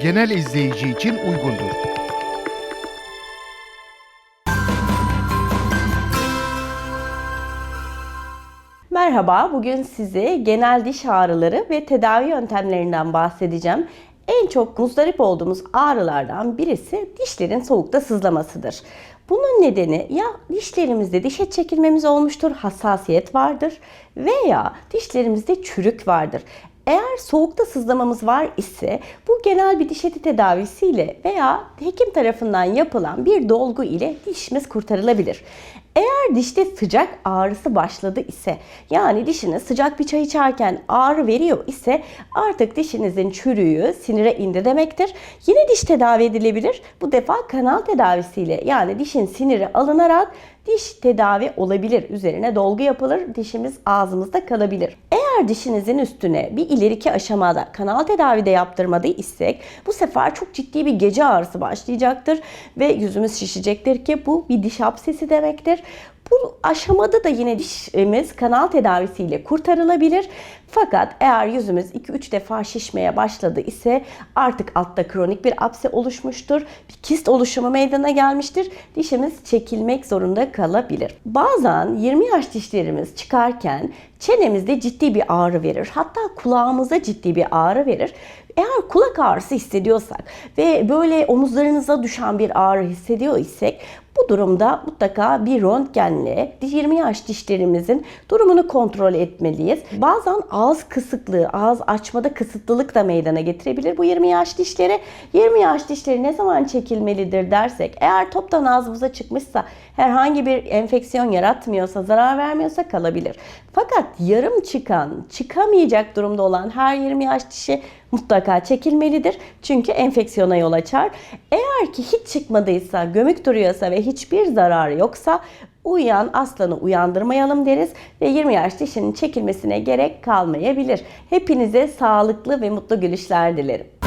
genel izleyici için uygundur. Merhaba, bugün size genel diş ağrıları ve tedavi yöntemlerinden bahsedeceğim. En çok muzdarip olduğumuz ağrılardan birisi dişlerin soğukta sızlamasıdır. Bunun nedeni ya dişlerimizde diş et çekilmemiz olmuştur, hassasiyet vardır veya dişlerimizde çürük vardır. Eğer soğukta sızlamamız var ise bu genel bir diş eti tedavisiyle veya hekim tarafından yapılan bir dolgu ile dişimiz kurtarılabilir. Eğer dişte sıcak ağrısı başladı ise yani dişiniz sıcak bir çay içerken ağrı veriyor ise artık dişinizin çürüğü sinire indi demektir. Yine diş tedavi edilebilir. Bu defa kanal tedavisiyle yani dişin siniri alınarak diş tedavi olabilir. Üzerine dolgu yapılır. Dişimiz ağzımızda kalabilir. Eğer dişinizin üstüne bir ileriki aşamada kanal tedavi de yaptırmadı isek bu sefer çok ciddi bir gece ağrısı başlayacaktır ve yüzümüz şişecektir ki bu bir diş hapsesi demektir. Bu aşamada da yine dişimiz kanal tedavisiyle kurtarılabilir. Fakat eğer yüzümüz 2-3 defa şişmeye başladı ise artık altta kronik bir apse oluşmuştur. Bir kist oluşumu meydana gelmiştir. Dişimiz çekilmek zorunda kalabilir. Bazen 20 yaş dişlerimiz çıkarken çenemizde ciddi bir ağrı verir. Hatta kulağımıza ciddi bir ağrı verir. Eğer kulak ağrısı hissediyorsak ve böyle omuzlarınıza düşen bir ağrı hissediyor isek bu durumda mutlaka bir röntgenle 20 yaş dişlerimizin durumunu kontrol etmeliyiz. Bazen ağız kısıklığı, ağız açmada kısıtlılık da meydana getirebilir bu 20 yaş dişleri. 20 yaş dişleri ne zaman çekilmelidir dersek eğer toptan ağzımıza çıkmışsa herhangi bir enfeksiyon yaratmıyorsa, zarar vermiyorsa kalabilir. Fakat yarım çıkan, çıkamayacak durumda olan her 20 yaş dişi mutlaka çekilmelidir. Çünkü enfeksiyona yol açar. Eğer ki hiç çıkmadıysa, gömük duruyorsa ve hiçbir zararı yoksa uyan aslanı uyandırmayalım deriz ve 20 yaş dişinin çekilmesine gerek kalmayabilir. Hepinize sağlıklı ve mutlu gülüşler dilerim.